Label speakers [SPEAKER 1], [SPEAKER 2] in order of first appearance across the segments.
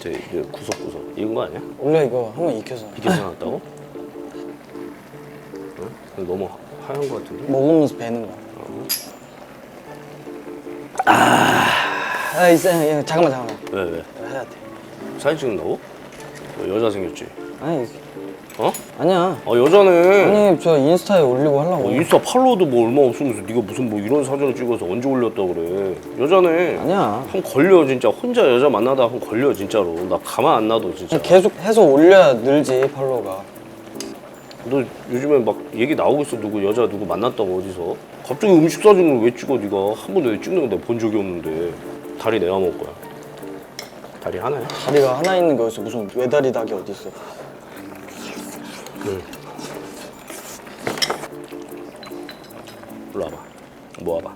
[SPEAKER 1] 밑에 이게 구석구석 익은 거 아니야?
[SPEAKER 2] 원래 이거 한번 익혀서
[SPEAKER 1] 비켜서 나왔다고? 응? 너무 하얀 거 같은데?
[SPEAKER 2] 먹으면서 배는 거야. 아, 있어. 야, 잠깐만, 잠깐만.
[SPEAKER 1] 왜 왜?
[SPEAKER 2] 해야 돼.
[SPEAKER 1] 사진 찍는다고? 너 여자 생겼지?
[SPEAKER 2] 아니,
[SPEAKER 1] 어?
[SPEAKER 2] 아니야.
[SPEAKER 1] 아 여자네.
[SPEAKER 2] 아니, 저 인스타에 올리고 하려고.
[SPEAKER 1] 어, 인스타 팔로워도 뭐 얼마 없으면서 네가 무슨 뭐 이런 사진을 찍어서 언제 올렸다 그래? 여자네.
[SPEAKER 2] 아니야.
[SPEAKER 1] 한 걸려 진짜 혼자 여자 만나다 한 걸려 진짜로. 나 가만 안 놔둬 진짜.
[SPEAKER 2] 계속 해서 올려야 늘지, 팔로우가.
[SPEAKER 1] 너 요즘에 막 얘기 나오고 있어 누구 여자 누구 만났다고 어디서? 갑자기 음식 사진을 왜 찍어 네가 한 번도 왜 찍는 거 내가 본 적이 없는데 다리 내가 먹을 거야. 다리 하나야?
[SPEAKER 2] 다리가 하나 있는 게 어디서 무슨 외다리 닭이 어디 있어?
[SPEAKER 1] 일로 와봐. 모아봐.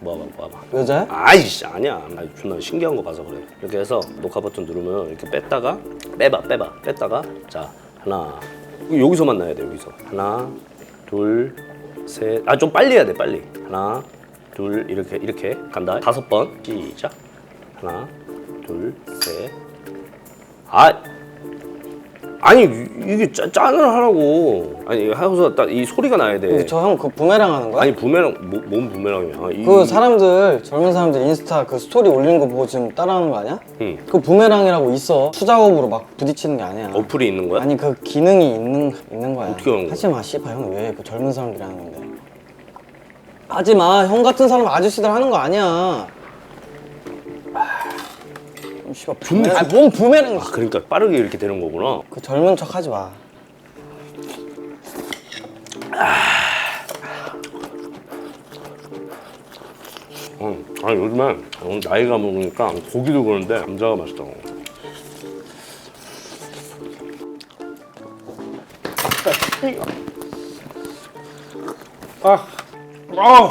[SPEAKER 1] 모아봐 모아봐.
[SPEAKER 2] 여자야?
[SPEAKER 1] 아이씨 아니야. 아이, 존나 신기한 거 봐서 그래. 이렇게 해서 녹화 버튼 누르면 이렇게 뺐다가 빼봐 빼봐. 뺐다가 자 하나. 여기서 만나야 돼 여기서. 하나 둘 셋 아 좀 빨리 해야 돼 빨리. 하나 둘 이렇게 이렇게. 간다. 다섯 번. 시작. 하나 둘 셋 아 아니 이- 이게 짜, 짠을 하라고 아니 하고서 딱 이 소리가 나야
[SPEAKER 2] 돼저형 그 부메랑 하는 거야?
[SPEAKER 1] 아니 부메랑 뭐, 뭔 부메랑이야 이-
[SPEAKER 2] 그 사람들 젊은 사람들 인스타 그 스토리 올리는 거 보고 지금 따라하는 거 아니야?
[SPEAKER 1] 응.
[SPEAKER 2] 그 부메랑이라고 있어 수작업으로 막 부딪히는 게 아니야
[SPEAKER 1] 어플이 있는 거야?
[SPEAKER 2] 아니 그 기능이 있는 있는 거야
[SPEAKER 1] 어떻게 하는 거야?
[SPEAKER 2] 하지 마 씨발 형왜그 젊은 사람들이 하는 건데 하지 마형 같은 사람 아저씨들 하는 거 아니야 아, 씨발 부메랑 아니, 뭔 부메랑
[SPEAKER 1] 아 그러니까 빠르게 이렇게 되는 거구나.
[SPEAKER 2] 그 젊은 척 하지 마
[SPEAKER 1] 응. 아니 요즘에 어, 나이가 먹으니까 고기도 그런데 감자가 맛있다고. 아, 아,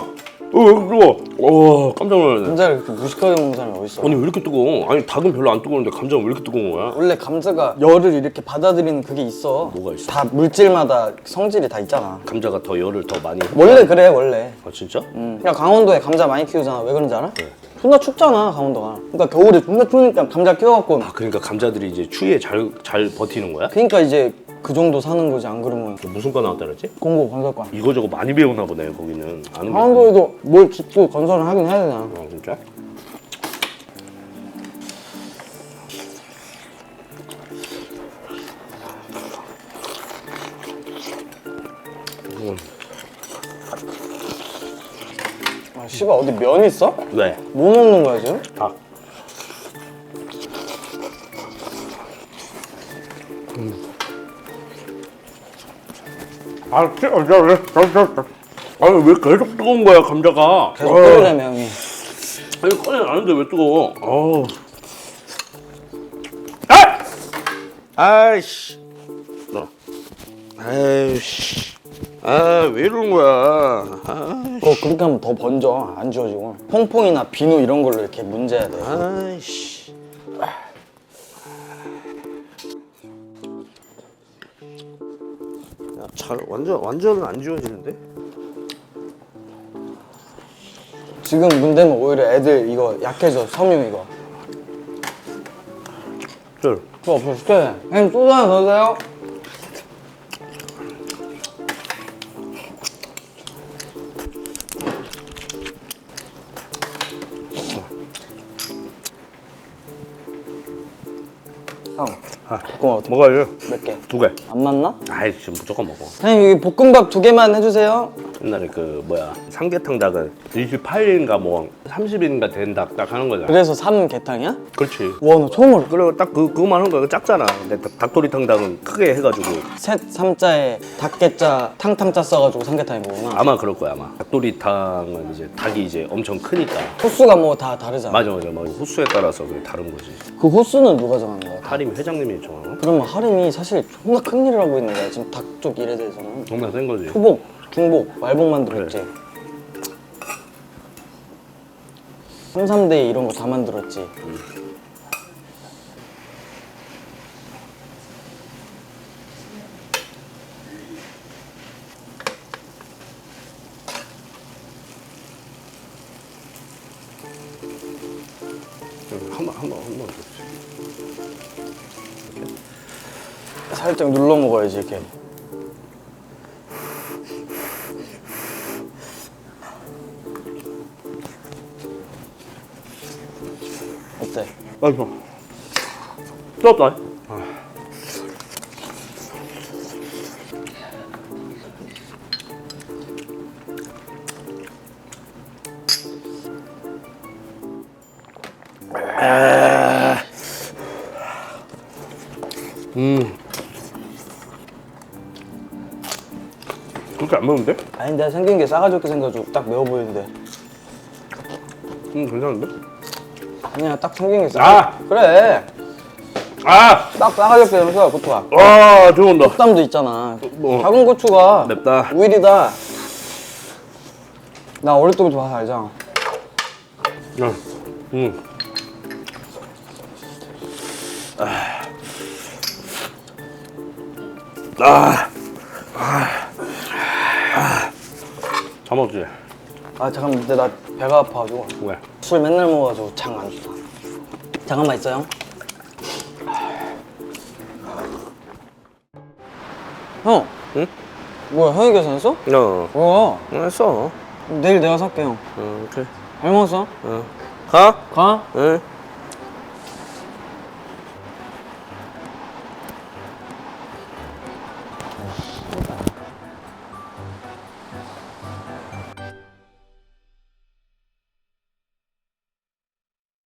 [SPEAKER 1] 어, 왜 뜨거? 와, 깜짝 놀랐네.
[SPEAKER 2] 감자를 그렇게 무식하게 먹는 사람이 어딨어
[SPEAKER 1] 아니 왜 이렇게 뜨거워? 아니 닭은 별로 안 뜨거운데 감자는 왜 이렇게 뜨거운 거야?
[SPEAKER 2] 원래 감자가 열을 이렇게 받아들이는 그게 있어
[SPEAKER 1] 뭐가 있어?
[SPEAKER 2] 다 물질마다 성질이 다 있잖아
[SPEAKER 1] 감자가 더 열을 더 많이.
[SPEAKER 2] 원래 그래 원래
[SPEAKER 1] 아 진짜?
[SPEAKER 2] 응. 야 강원도에 감자 많이 키우잖아 왜 그런지 알아?
[SPEAKER 1] 네.
[SPEAKER 2] 존나 춥잖아 강원도가 그러니까 겨울에 존나 추우니까 감자 키워갖고
[SPEAKER 1] 아 그러니까 감자들이 이제 추위에 잘 잘 버티는 거야?
[SPEAKER 2] 그러니까 이제 그 정도 사는 거지 안 그러면
[SPEAKER 1] 무슨 과 나왔다 그랬지?
[SPEAKER 2] 공고 건설과
[SPEAKER 1] 이거저거 많이 배우나 보네 거기는. 아는 게.
[SPEAKER 2] 강원도에도 뭘 짓고 건설을 하긴 해야 되잖아
[SPEAKER 1] 아 진짜? 음,
[SPEAKER 2] 아 씨발 어디 면 있어?
[SPEAKER 1] 왜?
[SPEAKER 2] 뭐 먹는 거야 지금?
[SPEAKER 1] 닭. 아, 진짜 왜? 아니 왜 계속 뜨거운 거야 감자가?
[SPEAKER 2] 계속 끓이려면 형이
[SPEAKER 1] 아니 꺼내 나는데 왜 뜨거워? 어우. 아! 아이씨. 너. 아이씨. 아, 왜 이러는 거야? 아,
[SPEAKER 2] 그거 그렇게 하면 더 번져 안 지워지고 퐁퐁이나 비누 이런 걸로 이렇게 문제야 돼
[SPEAKER 1] 아이씨. 야, 잘 완전 완전 안 지워지는데?
[SPEAKER 2] 지금 문제는 오히려 애들 이거 약해져 섬유 이거
[SPEAKER 1] 쩔.
[SPEAKER 2] 그거 없어 시켜야 돼 형님 소주 하나 더 주세요 형
[SPEAKER 1] 아, 뭐가 이래?
[SPEAKER 2] 몇 개?
[SPEAKER 1] 두 개.
[SPEAKER 2] 안 맞나?
[SPEAKER 1] 아이 지금 무조건 먹어.
[SPEAKER 2] 형님 여기 볶음밥 두 개만 해주세요
[SPEAKER 1] 옛날에 그 뭐야 삼계탕 닭은 28일인가 뭐 30일인가 된 닭 딱 하는 거잖아.
[SPEAKER 2] 그래서 삼계탕이야?
[SPEAKER 1] 그렇지.
[SPEAKER 2] 와너 처음 알아
[SPEAKER 1] 그리고 딱 그 그거만 하는 거야. 그거 작잖아. 근데 닭- 닭도리탕 닭은 크게 해가지고
[SPEAKER 2] 셋 삼자에 닭게자 탕탕자 써가지고 삼계탕인 거구나
[SPEAKER 1] 아마 그럴 거야 아마. 닭도리탕은 이제 닭이 이제 엄청 크니까.
[SPEAKER 2] 호수가 뭐 다 다르잖아
[SPEAKER 1] 맞아 맞아 맞아. 호수에 따라서 그게 다른 거지.
[SPEAKER 2] 그 호수는 누가 정하는 거야?
[SPEAKER 1] 하림 회장님이 정하나?
[SPEAKER 2] 그러면 하림이 사실 존나 큰 일을 하고 있는 거야 지금 닭 쪽 일에 대해서는
[SPEAKER 1] 정말 센 거지.
[SPEAKER 2] 초복, 중복, 말복 만들었지 삼삼대 이런 거 다 만들었지
[SPEAKER 1] 한번 한번 한번.
[SPEAKER 2] 살짝 눌러 먹어야지 이렇게.
[SPEAKER 1] 맛있어. 뜨겁다. 음. 그렇게 안 매운데?
[SPEAKER 2] 아니 내가 생긴 게 싸가지 없게 생겨가지고 딱 매워 보이는데
[SPEAKER 1] 음, 괜찮은데?
[SPEAKER 2] 아니야 딱 생긴 게
[SPEAKER 1] 아!
[SPEAKER 2] 싸. 그래.
[SPEAKER 1] 아!
[SPEAKER 2] 딱 싸가지 없게 생겨 고추가.
[SPEAKER 1] 와, 들어온다.
[SPEAKER 2] 땀도 있잖아.
[SPEAKER 1] 뭐.
[SPEAKER 2] 작은 고추가
[SPEAKER 1] 맵다.
[SPEAKER 2] 오일이다. 나 어릴 때부터 봐서 알잖아.
[SPEAKER 1] 응. 음. 아. 아. 아. 다 먹지?
[SPEAKER 2] 아 잠깐만 근데 나 배가 아파가지고
[SPEAKER 1] 왜?
[SPEAKER 2] 술 맨날 먹어가지고 장 안 좋다. 잠깐만 있어요. 형.
[SPEAKER 1] 응?
[SPEAKER 2] 뭐야 형이 계산했어?
[SPEAKER 1] 어.
[SPEAKER 2] 뭐야?
[SPEAKER 1] 했어.
[SPEAKER 2] 내일 내가 살게 형.
[SPEAKER 1] 응, 오케이.
[SPEAKER 2] 잘 먹었어?
[SPEAKER 1] 어. 가?
[SPEAKER 2] 가?
[SPEAKER 1] 응.